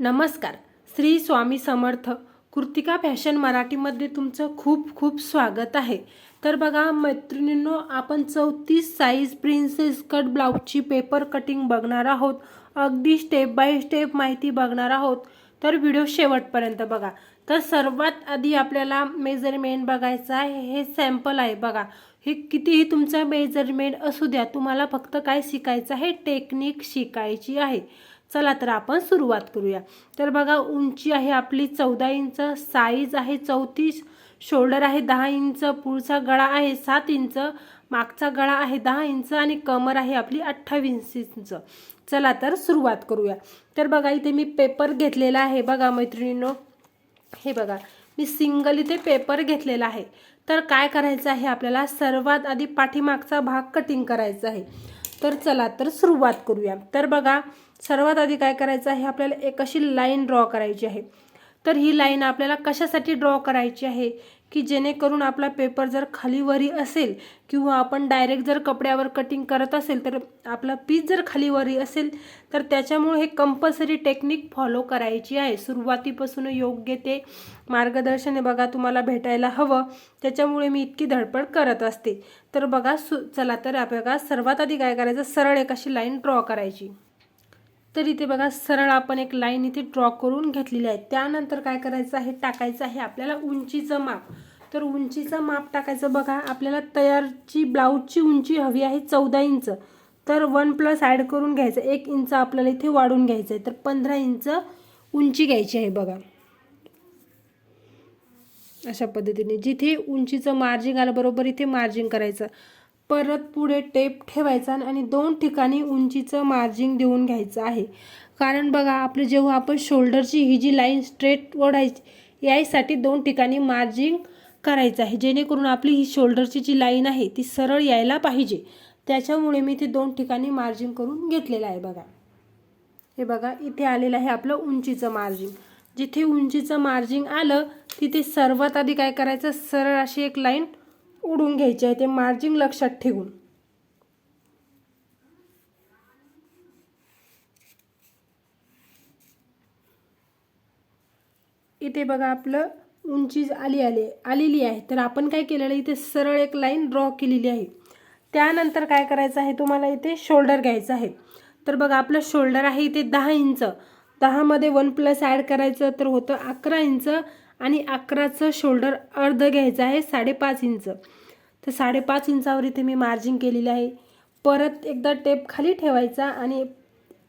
नमस्कार. श्री स्वामी समर्थ. कृतिका फॅशन मराठीमध्ये तुमचं खूप खूप स्वागत आहे. तर बघा मैत्रिणींनो आपण चौतीस साईज प्रिन्सेस कट ब्लाऊजची पेपर कटिंग बघणार आहोत. अगदी स्टेप बाय स्टेप माहिती बघणार आहोत. तर व्हिडिओ शेवटपर्यंत बघा. तर सर्वात आधी आपल्याला मेजरमेंट बघायचं आहे. हे सॅम्पल आहे बघा. हे कितीही तुमचा मेजरमेंट असू द्या तुम्हाला फक्त काय शिकायचं आहे? टेक्निक शिकायची आहे. चला तर आपण सुरुवात करूया. तर बघा उंची आहे आपली चौदा इंच साईज आहे चौतीस शोल्डर आहे दहा इंच पुढचा गळा आहे सात इंच मागचा गळा आहे दहा इंच आणि कमर आहे आपली अठ्ठावीस इंच. चला तर सुरुवात करूया. तर बघा इथे मी पेपर घेतलेला आहे. बघा मैत्रिणींनो हे बघा मी सिंगल इथे पेपर घेतलेला आहे. तर काय करायचं आहे आपल्याला? सर्वात आधी पाठीमागचा भाग कटिंग करायचा आहे. तर चला तर सुरुवात करूया. तर बघा सर्वात आधी काय करायचं आहे? आपल्याला एक अशी लाईन ड्रॉ करायची आहे. तर ही लाईन आपल्याला कशासाठी ड्रॉ करायची आहे? की जेणेकरून आपला पेपर जर खालीवरी असेल किंवा आपण डायरेक्ट जर कपड्यावर कटिंग करत असेल तर आपला पीस जर खालीवरी असेल तर त्याच्यामुळे हे कंपल्सरी टेक्निक फॉलो करायची आहे. सुरुवातीपासून योग्य ते मार्गदर्शन हे बघा तुम्हाला भेटायला हवं. त्याच्यामुळे मी इतकी धडपड करत असते. तर बघा सु चला तर आपल्याला सर्वात आधी काय करायचं? सरळ एक अशी लाईन ड्रॉ करायची. तर इथे बघा सरळ आपण एक लाईन इथे ड्रॉ करून घेतलेली आहे. त्यानंतर काय करायचं आहे? टाकायचं आहे आपल्याला उंचीचं माप. तर उंचीचं माप टाकायचं बघा आपल्याला तयारची ब्लाऊजची उंची हवी आहे चौदा इंच. तर वन प्लस ॲड करून घ्यायचं. एक इंच आपल्याला इथे वाढून घ्यायचं आहे तर पंधरा इंच उंची घ्यायची आहे बघा. अशा पद्धतीने जिथे उंचीचं मार्जिंग आलं बरोबर इथे मार्जिंग करायचं. परत पुढे टेप ठेवायचा आणि दोन ठिकाणी उंचीचं मार्जिंग देऊन घ्यायचं आहे. कारण बघा आपलं जेव्हा आपण शोल्डरची ही जी लाईन स्ट्रेट ओढायची यासाठी दोन ठिकाणी मार्जिंग करायचं आहे. जेणेकरून आपली ही शोल्डरची जी लाईन आहे ती सरळ यायला पाहिजे. त्याच्यामुळे मी ते दोन ठिकाणी मार्जिंग करून घेतलेलं आहे बघा. हे बघा इथे आलेलं आहे आपलं उंचीचं मार्जिंग. जिथे उंचीचं मार्जिंग आलं तिथे सर्वात आधी काय करायचं? सरळ अशी एक लाईन उडून घ्यायचे आहे ते मार्जिंग लक्षात ठेवून. इथे बघा आपलं उंची आली आली आलेली आहे. तर आपण काय केलेलं इथे सरळ एक लाईन ड्रॉ केलेली आहे. त्यानंतर काय करायचं आहे? तुम्हाला इथे शोल्डर घ्यायचं आहे. तर बघा आपलं शोल्डर आहे इथे दहा इंच. दहामध्ये वन प्लस ॲड करायचं तर होतं अकरा इंच. आणि अकराचं शोल्डर अर्ध घ्यायचं आहे साडेपाच इंच. तर साडेपाच इंचावर इथे मी मार्जिंग केलेली आहे. परत एकदा टेप खाली ठेवायचा आणि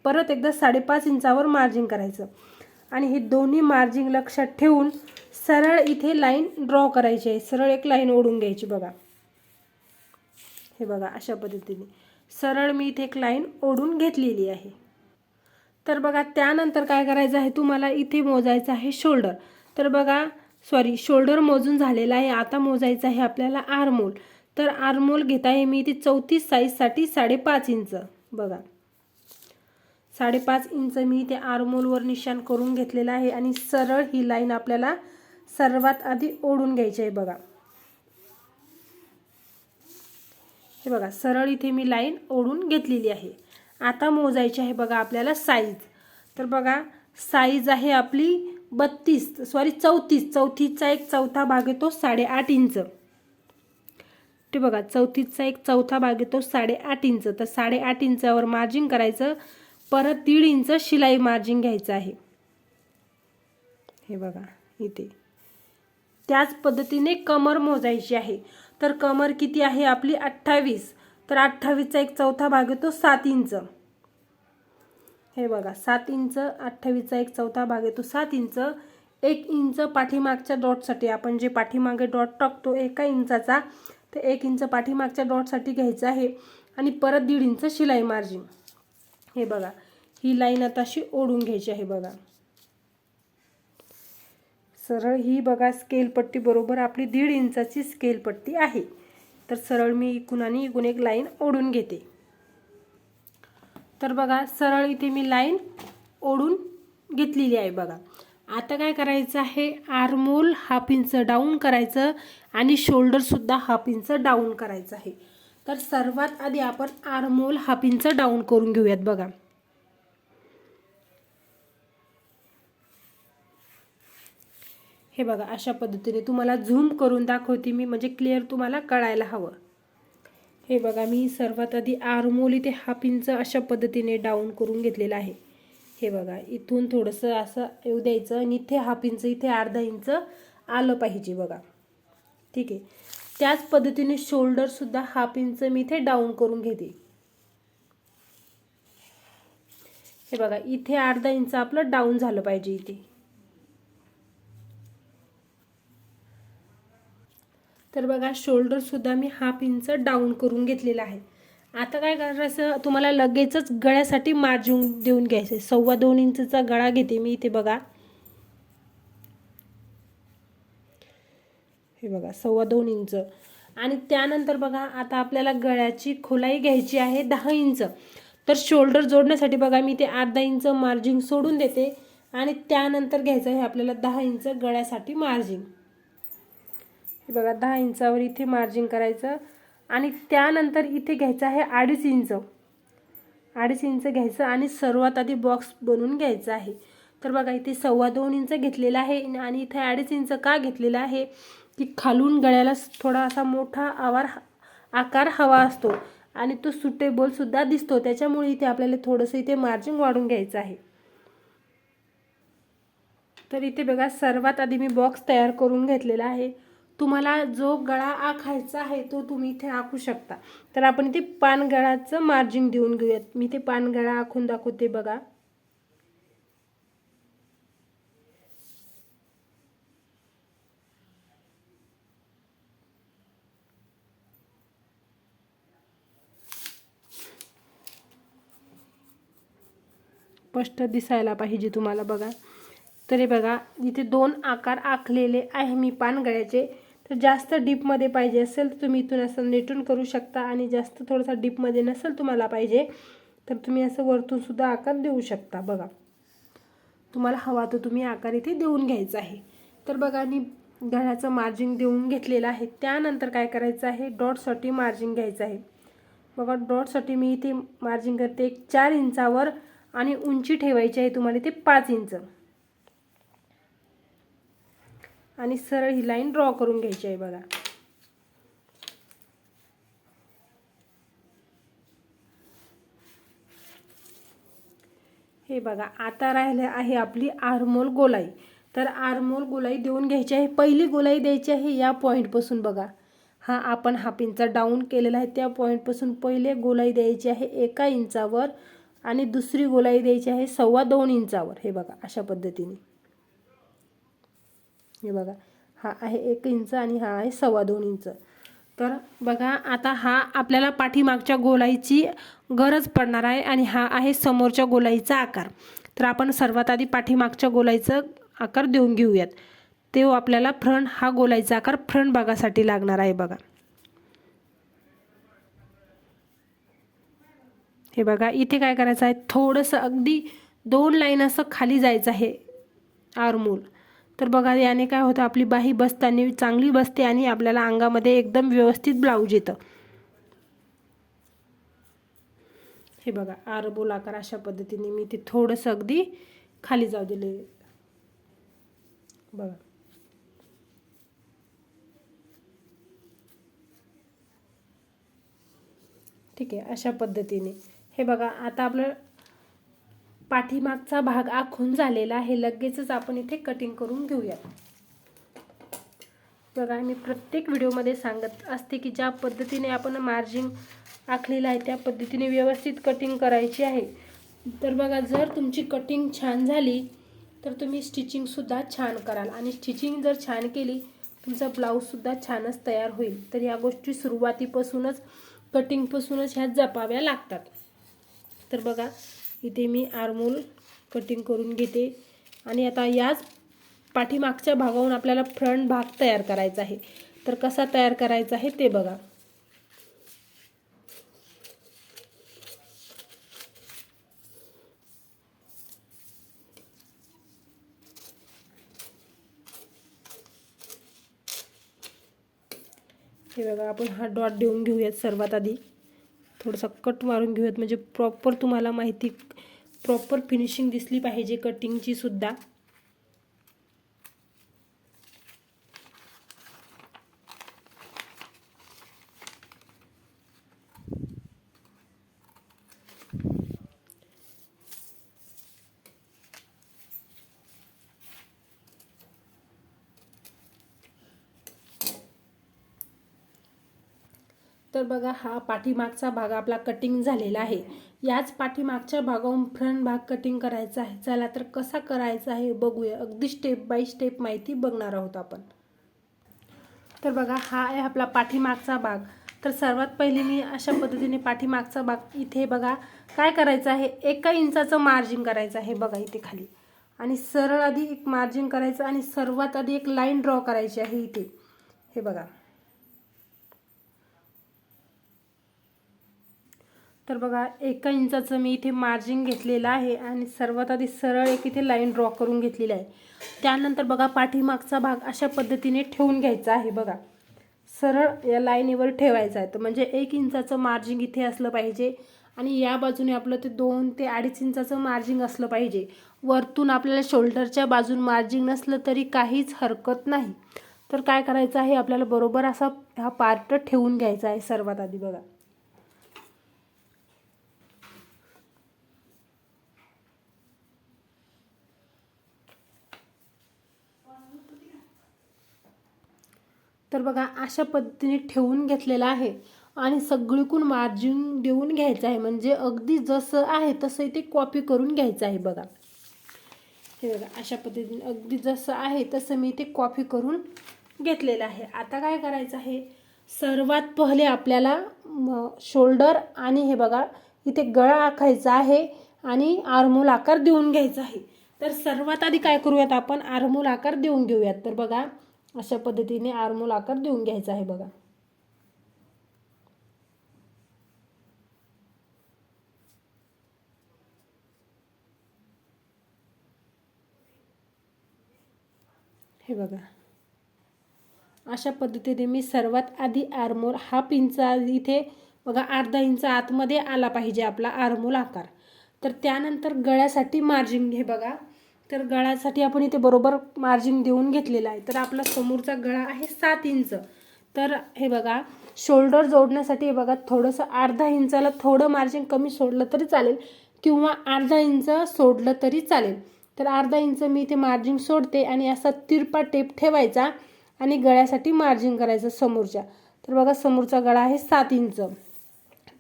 परत एकदा साडेपाच इंचावर मार्जिंग करायचं. आणि हे दोन्ही मार्जिंग लक्षात ठेवून सरळ इथे लाईन ड्रॉ करायची आहे. सरळ एक लाईन ओढून घ्यायची बघा. हे बघा अशा पद्धतीने. सरळ मी इथे एक लाईन ओढून घेतलेली आहे. तर बघा त्यानंतर काय करायचं आहे? तुम्हाला इथे मोजायचं आहे शोल्डर तर बघा सॉरी शोल्डर मोजून झालेला आहे. आता मोजायचं आहे आपल्याला आरमोल. तर आरमोल घेत आहे मी इथे चौतीस साईजसाठी साडेपाच इंच. बघा. साडेपाच इंच मी इथे आरमोलवर निशाण करून घेतलेला आहे आणि सरळ ही लाईन आपल्याला सर्वात आधी ओढून घ्यायची आहे बघा. हे बघा सरळ इथे मी लाईन ओढून घेतलेली आहे. आता मोजायची आहे बघा आपल्याला साईज तर बघा साईज आहे आपली बत्तीस सॉरी चौतीस. चौथीचा एक चौथा भाग येतो साडेआठ इंच. ते बघा चौथीचा एक चौथा भाग येतो साडेआठ इंच. तर साडेआठ इंचावर मार्जिन करायचं. परत दीड इंच शिलाई मार्जिंग घ्यायचं आहे. हे बघा इथे. त्याच पद्धतीने कमर मोजायची आहे. तर कमर किती आहे आपली? अठ्ठावीस. तर अठ्ठावीसचा एक चौथा भाग येतो सात इंच. हे बघा सात इंच अठ्ठावीसचा एक चौथा भाग येतो सात इंच एक इंच पाठीमागच्या डॉटसाठी. आपण जे पाठीमागे डॉट टाकतो एका इंचाचा तर एक इंच पाठीमागच्या डॉटसाठी घ्यायचं आहे. आणि परत दीड इंच शिलाई मार्जिन. हे बघा ही लाईन आता अशी ओढून घ्यायची आहे बघा. सरळ ही बघा स्केल पट्टी बरोबर आपली दीड इंचाची स्केल पट्टी आहे. तर सरळ मी इकून आणि इकून एक लाईन ओढून घेते. तर बघा सरळ इथे मी लाईन ओढून घेतलेली आहे बघा. आता काय करायचं आहे? आर्मोल हाफ इंच डाऊन करायचं आणि शोल्डरसुद्धा हाफ इंच डाऊन करायचं आहे. तर सर्वात आधी आपण आर्मोल हाफ इंच डाऊन करून घेऊयात बघा. हे बघा अशा पद्धतीने तुम्हाला झूम करून दाखवते मी म्हणजे क्लिअर तुम्हाला कळायला हवं. हे बघा मी सर्वात आधी आरमोली ते हाफ इंच अशा पद्धतीने डाऊन करून घेतलेलं आहे. हे बघा इथून थोडंसं असं येऊ द्यायचं आणि इथे हाफ इंच इथे अर्धा इंच आलं पाहिजे बघा. ठीक आहे. त्याच पद्धतीने शोल्डरसुद्धा हाफ इंच मी इथे डाऊन करून घेते. हे बघा इथे अर्धा इंच आपलं डाऊन झालं पाहिजे इथे. तर बघा शोल्डरसुद्धा मी हाफ इंच डाऊन करून घेतलेला आहे. आता काय करायचं तुम्हाला लगेचच गळ्यासाठी मार्जिन देऊन घ्यायचं आहे सव्वा दोन इंचचा गळा घेते मी इथे बघा. हे बघा सव्वा दोन इंच. आणि त्यानंतर बघा आता आपल्याला गळ्याची खोलाई घ्यायची आहे दहा इंच. तर शोल्डर जोडण्यासाठी बघा मी ते अर्धा इंच मार्जिन सोडून देते. आणि त्यानंतर घ्यायचं आहे आपल्याला दहा इंच गळ्यासाठी मार्जिन हे बघा दहा इंचावर इथे मार्जिन करायचं आणि त्यानंतर इथे घ्यायचं आहे अडीच इंच. अडीच इंच घ्यायचं आणि सर्वात आधी बॉक्स बनवून घ्यायचा आहे. तर बघा इथे सव्वा दोन इंच घेतलेला आहे आणि इथे अडीच इंच का घेतलेला आहे? की खालून गळ्याला थोडा असा मोठा आवार आकार हवा असतो आणि तो सुटेबलसुद्धा दिसतो. त्याच्यामुळे इथे आपल्याला थोडंसं इथे मार्जिन वाढून घ्यायचं आहे. तर इथे बघा सर्वात आधी मी बॉक्स तयार करून घेतलेला आहे. तुम्हाला जो गळा आखायचा आहे तो तुम्ही इथे आखू शकता. तर आपण इथे पानगळाचं मार्जिन देऊन घेऊयात. मी ते पानगळा आखून दाखवते बघा. स्पष्ट दिसायला पाहिजे तुम्हाला बघा. तरी बघा इथे दोन आकार आखलेले आहे मी पानगळ्याचे तर जास्त डीपमध्ये पाहिजे असेल तर तुम्ही इथून असं नेटून करू शकता आणि जास्त थोडासा डीपमध्ये नसेल तुम्हाला पाहिजे तर तुम्ही असं वरतूनसुद्धा आकार देऊ शकता. बघा तुम्हाला हवा तर तुम्ही आकार इथे देऊन घ्यायचा आहे. तर बघा मी गळ्याचं मार्जिन देऊन घेतलेलं आहे. त्यानंतर काय करायचं आहे? डॉटसाठी मार्जिन घ्यायचं आहे. बघा डॉटसाठी मी इथे मार्जिन करते एक चार इंचावर आणि उंची ठेवायची आहे तुम्हाला इथे पाच इंच. आणि सरळ ही लाईन ड्रॉ करून घ्यायची आहे बघा. हे बघा आता राहिले आहे आपली आरमोल गोलाई. तर आरमोल गोलाई देऊन घ्यायची आहे. पहिली गोलाई द्यायची आहे या पॉईंटपासून बघा. हा आपण हाफ इंचा डाऊन केलेला आहे. त्या पॉईंटपासून पहिले गोलाई द्यायची आहे एका इंचावर आणि दुसरी गोलाई द्यायची आहे सव्वा दोन इंचावर हे बघा अशा पद्धतीने. हे बघा हा आहे एक इंच आणि हा आहे सव्वा दोन इंच. तर बघा आता हा आपल्याला पाठीमागच्या गोलाईची गरज पडणार आहे आणि हा आहे समोरच्या गोलाईचा आकार. तर आपण सर्वात आधी पाठीमागच्या गोलाईचा आकार देऊन घेऊयात. तो आपल्याला फ्रंट हा गोलाईचा आकार फ्रंट भागासाठी लागणार आहे बघा. हे बघा इथे काय करायचं आहे? थोडंसं अगदी दोन लाईन असं खाली जायचं आहे. आरमूल. तर बघा याने काय होतं आपली बाही बसताना चांगली बसते आणि आपल्याला अंगामध्ये एकदम व्यवस्थित ब्लाऊज येतं. हे बघा आरबोल आकार अशा पद्धतीने मी ते थोडंसं अगदी खाली जाऊ दिले. बघा. ठीक आहे अशा पद्धतीने. हे बघा आता आपलं पाठीमागचा भाग आखून झालेला आहे. लगेचच आपण इथे कटिंग करून घेऊयात. बघा मी प्रत्येक व्हिडिओमध्ये सांगत असते की ज्या पद्धतीने आपण मार्जिन आखलेलं आहे त्या पद्धतीने व्यवस्थित कटिंग करायची आहे. तर बघा जर तुमची कटिंग छान झाली तर तुम्ही स्टिचिंगसुद्धा छान कराल. आणि स्टिचिंग जर छान केली तुमचा ब्लाऊजसुद्धा छानच तयार होईल. तर या गोष्टी सुरुवातीपासूनच कटिंगपासूनच ह्या जपाव्या लागतात. तर बघा इथे मी आरमोल कटिंग करून घेते. आणि आता याच पाठीमागच्या भागावरून आपल्याला फ्रंट भाग तयार करायचा आहे. तर कसा तयार करायचा आहे ते बघा. हे बघा आपण हा डॉट देऊन घेऊयात सर्वात आधी. थोडासा कट मारून घेऊयात. म्हणजे प्रॉपर तुम्हाला माहिती प्रॉपर फिनिशिंग दिसली पाहिजे कटिंगची सुद्धा. तर बघा हा पाठीमागचा भाग आपला कटिंग झालेला आहे. याच पाठीमागच्या भागावरून फ्रंट भाग कटिंग करायचा आहे. चला तर कसा करायचा आहे बघूया. अगदी स्टेप बाय स्टेप माहिती बघणार आहोत आपण. तर बघा हा आहे आपला पाठीमागचा भाग. तर सर्वात पहिले मी अशा पद्धतीने पाठीमागचा भाग इथे बघा. काय करायचं आहे? एका इंचाचं मार्जिन करायचं आहे बघा इथे खाली. आणि सरळ आधी एक मार्जिन करायचं आणि सर्वात आधी एक लाईन ड्रॉ करायची आहे इथे. हे बघा. तर बघा एका इंचाचं मी इथे मार्जिन घेतलेलं आहे आणि सर्वात आधी सरळ एक इथे लाईन ड्रॉ करून घेतलेली आहे. त्यानंतर बघा पाठीमागचा भाग अशा पद्धतीने ठेवून घ्यायचा आहे बघा. सरळ या लाईनीवर ठेवायचा आहे. तर म्हणजे एक इंचाचं मार्जिन इथे असलं पाहिजे आणि या बाजूने आपलं ते दोन ते अडीच इंचाचं मार्जिन असलं पाहिजे. वरतून आपल्याला शोल्डरच्या बाजून मार्जिन नसलं तरी काहीच हरकत नाही. तर काय करायचं आहे? आपल्याला बरोबर असा हा पार्ट ठेवून घ्यायचा आहे सर्वात आधी बघा. तर बघा अशा पद्धतीने ठेवून घेतलेलं आहे. आणि सगळीकून मार्जिन देऊन घ्यायचं आहे. म्हणजे अगदी जसं आहे तसं ते कॉपी करून घ्यायचं आहे बघा. हे बघा अशा पद्धतीने अगदी जसं आहे तसं मी ते कॉपी करून घेतलेलं आहे. आता काय करायचं आहे? सर्वात पहिले आपल्याला शोल्डर आणि हे बघा इथे गळा आखायचा आहे आणि आरमोल आकार देऊन घ्यायचा आहे. तर सर्वात आधी काय करूयात आपण? आरमोल आकार देऊन घेऊयात. तर बघा अशा पद्धतीने आरमोल आकार देऊन घ्यायचा आहे बघा. हे बघा. अशा पद्धतीने मी सर्वात आधी आरमोल हाफ इंच इथे बघा अर्धा इंच आतमध्ये आला पाहिजे आपला आरमोल आकार. तर त्यानंतर गळ्यासाठी मार्जिन घे बघा. तर गळ्यासाठी आपण इथे बरोबर मार्जिन देऊन घेतलेलं आहे. तर आपला समोरचा गळा आहे सात इंच. तर हे बघा शोल्डर जोडण्यासाठी हे बघा थोडंसं अर्धा इंचाला थोडं मार्जिन कमी सोडलं तरी चालेल किंवा अर्धा इंच सोडलं तरी चालेल. तर अर्धा इंच मी इथे मार्जिन सोडते आणि असा तिरपा टेप ठेवायचा आणि गळ्यासाठी मार्जिन करायचं समोरच्या. तर बघा समोरचा गळा आहे सात इंच.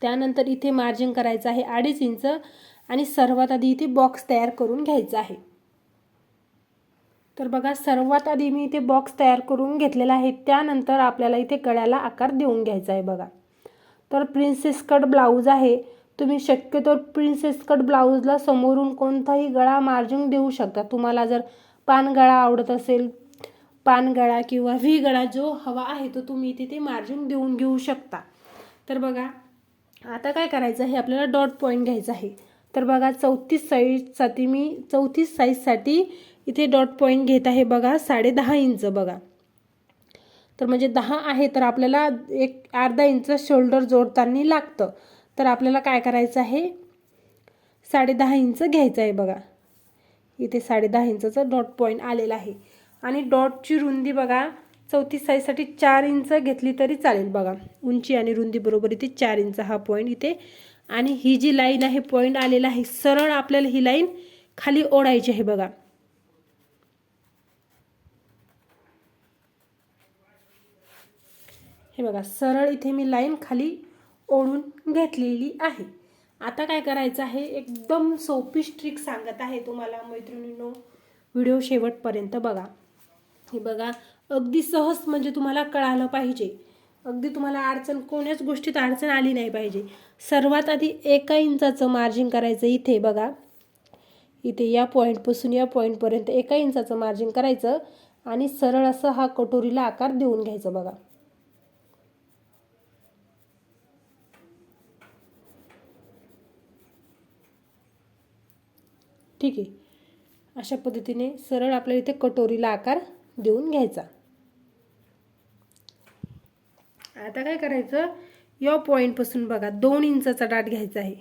त्यानंतर इथे मार्जिन करायचं आहे अडीच इंच आणि सर्वात आधी इथे बॉक्स तयार करून घ्यायचा आहे. तर बघा सर्वात आधी मी इथे बॉक्स तयार करून घेतलेला आहे. त्यानंतर आपल्याला इथे गळ्याला आकार देऊन घ्यायचा आहे बघा. तर प्रिन्सेस कट ब्लाऊज आहे. तुम्ही शक्यतो प्रिन्सेस कट ब्लाऊजला समोरून कोणताही गळा मार्जिन देऊ शकता. तुम्हाला जर पानगळा आवडत असेल पानगळा किंवा व्ही गळा जो हवा आहे तो तुम्ही इथे ते मार्जिन देऊन घेऊ शकता. तर बघा आता काय करायचं आहे? आपल्याला डॉट पॉईंट घ्यायचा आहे. तर बघा चौतीस साईजसाठी मी चौतीस साईजसाठी इथे डॉट पॉईंट घेत आहे बघा साडे दहा इंच बघा. तर म्हणजे दहा आहे तर आपल्याला एक अर्धा इंच शोल्डर जोडताना लागतं. तर आपल्याला काय करायचं आहे? साडे दहा इंच घ्यायचं आहे बघा. इथे साडे दहा इंचाचं डॉट पॉईंट आलेला आहे. आणि डॉटची रुंदी बघा चौतीस साईजसाठी चार इंच घेतली तरी चालेल बघा. उंची आणि रुंदी बरोबर इथे चार इंच हा पॉईंट इथे. आणि ही जी लाईन आहे पॉईंट आलेला आहे सरळ आपल्याला ही लाईन खाली ओढायची आहे बघा. हे बघा सरळ इथे मी लाईन खाली ओढून घेतलेली आहे. आता काय करायचं आहे? एकदम सोपी स्ट्रिक सांगत आहे तुम्हाला मैत्रिणींनो. व्हिडिओ शेवटपर्यंत बघा. हे बघा अगदी सहज म्हणजे तुम्हाला कळालं पाहिजे. अगदी तुम्हाला अडचण कोण्याच गोष्टीत अडचण आली नाही पाहिजे. सर्वात आधी एका इंचाचं मार्जिन करायचं इथे बघा. इथे या पॉईंटपासून या पॉईंटपर्यंत एका इंचाचं मार्जिन करायचं आणि सरळ असं हा कटोरीला आकार देऊन घ्यायचं बघा. ठीक आहे. अशा पद्धतीने सरळ आपल्याला इथे कटोरीला आकार देऊन घ्यायचा. आता काय करायचं? या पॉईंटपासून बघा दोन इंचाचा डाट घ्यायचा आहे.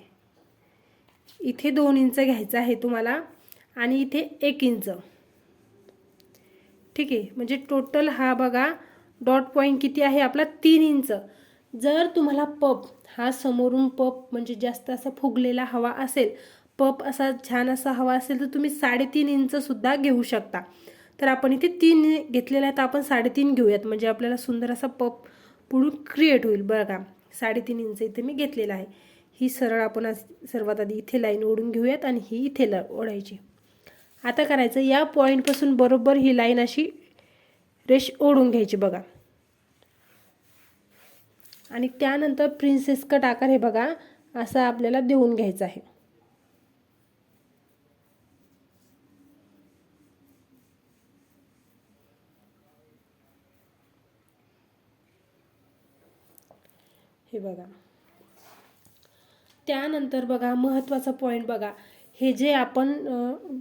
इथे दोन इंच घ्यायचा आहे तुम्हाला आणि इथे एक इंच. ठीक आहे. म्हणजे टोटल हा बघा डॉट पॉईंट किती आहे? आपला तीन इंच. जर तुम्हाला पप हा समोरून पप म्हणजे जास्त असा फुगलेला हवा असेल पप असा छान असा हवा असेल तर तुम्ही साडेतीन इंचसुद्धा घेऊ शकता. तर आपण इथे तीन घेतलेला आहे तर आपण साडेतीन घेऊयात. म्हणजे आपल्याला सुंदर असा पप पुढून क्रिएट होईल. बघा साडेतीन इंच इथे मी घेतलेला आहे. ही सरळ आपण सर्वात आधी इथे लाईन ओढून घेऊयात आणि ही इथे ला ओढायची. आता करायचं या पॉईंटपासून बरोबर ही लाईन अशी रेश ओढून घ्यायची बघा. आणि त्यानंतर प्रिन्सेस कट आकार हे बघा असा आपल्याला देऊन घ्यायचा आहे. हे बघा. त्यानंतर बघा महत्त्वाचा पॉईंट बघा. हे जे आपण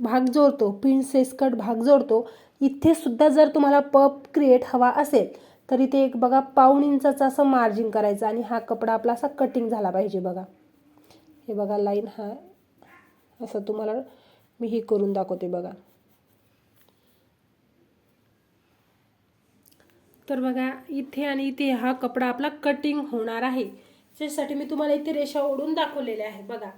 भाग जोडतो प्रिन्सेस कट भाग जोडतो इथे सुद्धा जर तुम्हाला पप क्रिएट हवा असेल तर इथे एक बघा पाऊण इंचाचं असं मार्जिन करायचं आणि हा कपडा आपला असा कटिंग झाला पाहिजे बघा. हे बघा लाईन हा असं तुम्हाला मी हे करून दाखवते बघा. तर बघा इथे आणि इथे हा कपडा आपला कटिंग होणार आहे. त्यासाठी मी तुम्हाला इथे रेषा ओढून दाखवलेल्या आहे बघा.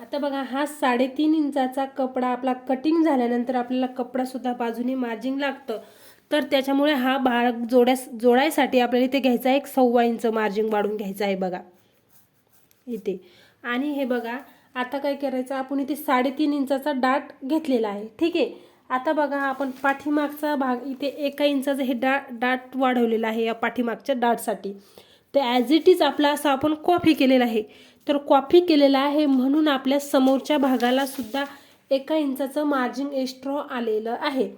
आता बघा हा साडेतीन इंचाचा कपडा आपला कटिंग झाल्यानंतर आपल्याला कपडासुद्धा बाजूने मार्जिंग लागतं. तर त्याच्यामुळे हा भाग जोड्यास जोडायसाठी आपल्याला इथे घ्यायचा आहे एक सव्वा इंच मार्जिंग वाढून घ्यायचा आहे बघा. इथे. आणि हे बघा आता काय करायचं? आपण इथे साडेतीन इंचाचा डाट घेतलेला आहे. ठीक आहे? आता बघा आपण पाठीमागचा भाग इथे एका इंचाचं हे डा डाट वाढवलेलं आहे या पाठीमागच्या डाटसाठी. तर ॲज इट इज आपला असं आपण कॉफी केलेला आहे. तर कॉफी केलेला आहे म्हणून आपल्या समोरच्या भागाला सुद्धा एका इंचाचं मार्जिन एक्स्ट्रा आलेलं आहे.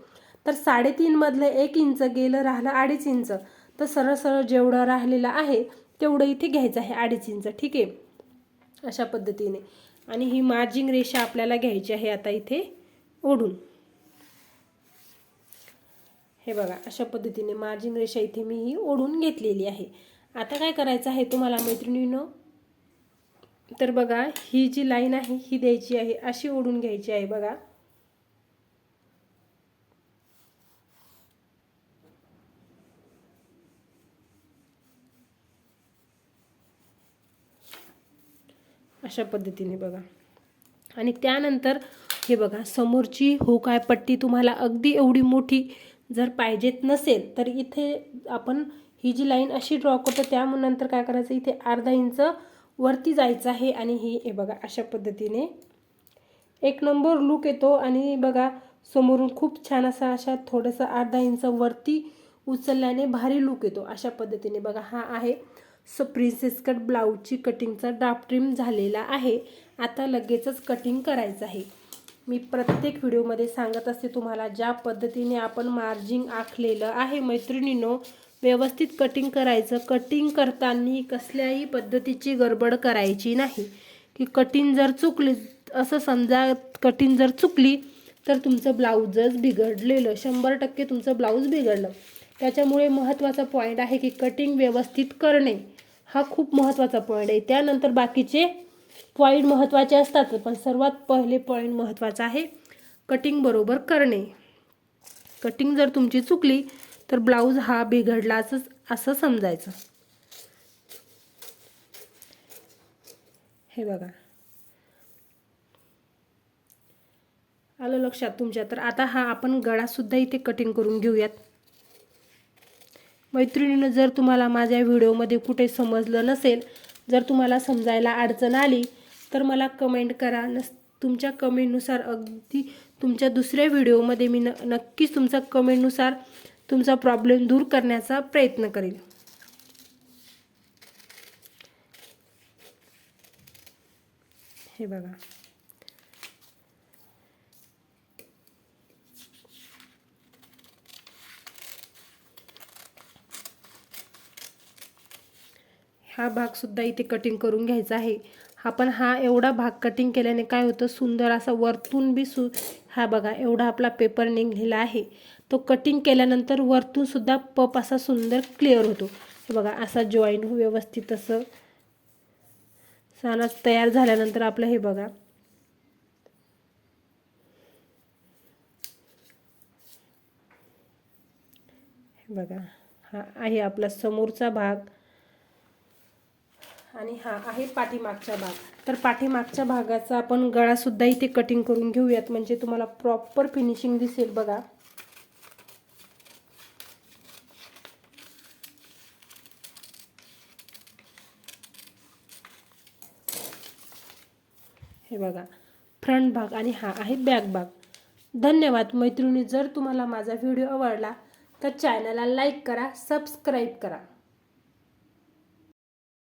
तर साडेतीनमधलं एक इंच गेलं राहिलं अडीच इंच. तर सरळ सरळ जेवढं राहिलेलं आहे तेवढं इथे घ्यायचं आहे अडीच इंच. ठीक आहे? अशा पद्धतीने. आणि ही मार्जिंग रेषा आपल्याला घ्यायची आहे आता इथे ओढून. हे बघा अशा पद्धतीने मार्जिन रेषा इथे मी ही ओढून घेतलेली आहे. आता काय करायचं आहे तुम्हाला मैत्रिणीनं? तर बघा ही जी लाईन आहे ही द्यायची आहे अशी ओढून घ्यायची आहे बघा. अशा पद्धतीने बघा. आणि त्यानंतर हे बघा समोरची हो काय पट्टी तुम्हाला अगदी एवढी मोठी जर पाहिजेत नसेल तर इथे आपण ही जी लाईन अशी ड्रॉ करतो त्यानंतर काय करायचं? इथे अर्धा इंच वरती जायचं आहे आणि ही हे बघा अशा पद्धतीने. एक नंबर लुक येतो आणि बघा समोरून खूप छान असा अशा थोडंसं अर्धा इंच वरती उचलल्याने भारी लुक येतो. अशा पद्धतीने बघा हा आहे. सो प्रिन्सेस कट ब्लाऊजची कटिंगचा ड्राफ्ट ट्रिम झालेला आहे. आता लगेचच कटिंग करायचं आहे. मी प्रत्येक व्हिडिओमध्ये सांगत असते तुम्हाला ज्या पद्धतीने आपण मार्जिंग आखलेलं आहे. मैत्रिणीनो व्यवस्थित कटिंग करायचं. कटिंग करताना कसल्याही पद्धतीची गडबड करायची नाही. की कटिंग जर चुकली असं समजा कटिंग जर चुकली तर तुमचं ब्लाऊजच बिघडलेलं. शंभर टक्के तुमचं ब्लाऊज बिघडलं. त्याच्यामुळे महत्त्वाचा पॉईंट आहे की कटिंग व्यवस्थित करणे. हा खूप महत्त्वाचा पॉईंट आहे. त्यानंतर बाकीचे पॉईंट महत्त्वाचे असतात पण सर्वात पहिले पॉईंट महत्त्वाचा आहे कटिंग बरोबर करणे. कटिंग जर तुमची चुकली तर ब्लाऊज हा बिघडला असं समजायचं. हे बघा. आलं लक्षात तुमच्या? तर आता हा आपण गळासुद्धा इथे कटिंग करून घेऊयात. मैत्रिणीनं जर तुम्हाला माझ्या व्हिडिओमध्ये कुठे समजलं नसेल जर तुम्हाला समजायला अडचण आली तर मला कमेंट करा. नस तुमच्या कमेंटनुसार अगदी तुमच्या दुसऱ्या व्हिडिओमध्ये मी न नक्कीच तुमचा कमेंटनुसार तुमचा प्रॉब्लेम दूर करण्याचा प्रयत्न करेल हे बघा. हा भाग सुद्धा इथे कटिंग करून घ्यायचा आहे. आपण हा एवढा भाग कटिंग केल्याने काय होतं? सुंदर असा वरतून बी सु हा बघा एवढा आपला पेपर निघलेला आहे. तो कटिंग केल्यानंतर वरतून सुद्धा पप असा सुंदर क्लिअर होतो. हे बघा असा जॉईन व्यवस्थित असं सानाच तयार झाल्यानंतर आपलं हे बघा. हे बघा हा आहे आपला समोरचा भाग. आणि हा आहे पाठीमागचा भाग. तर पाठीमागच्या भागाचा आपण गळासुद्धा इथे कटिंग करून घेऊयात. म्हणजे तुम्हाला प्रॉपर फिनिशिंग दिसेल बघा. हे बघा. फ्रंट भाग आणि हा आहे बॅक भाग. धन्यवाद मैत्रिणी. जर तुम्हाला माझा व्हिडिओ आवडला तर चॅनलला लाईक करा सबस्क्राईब करा.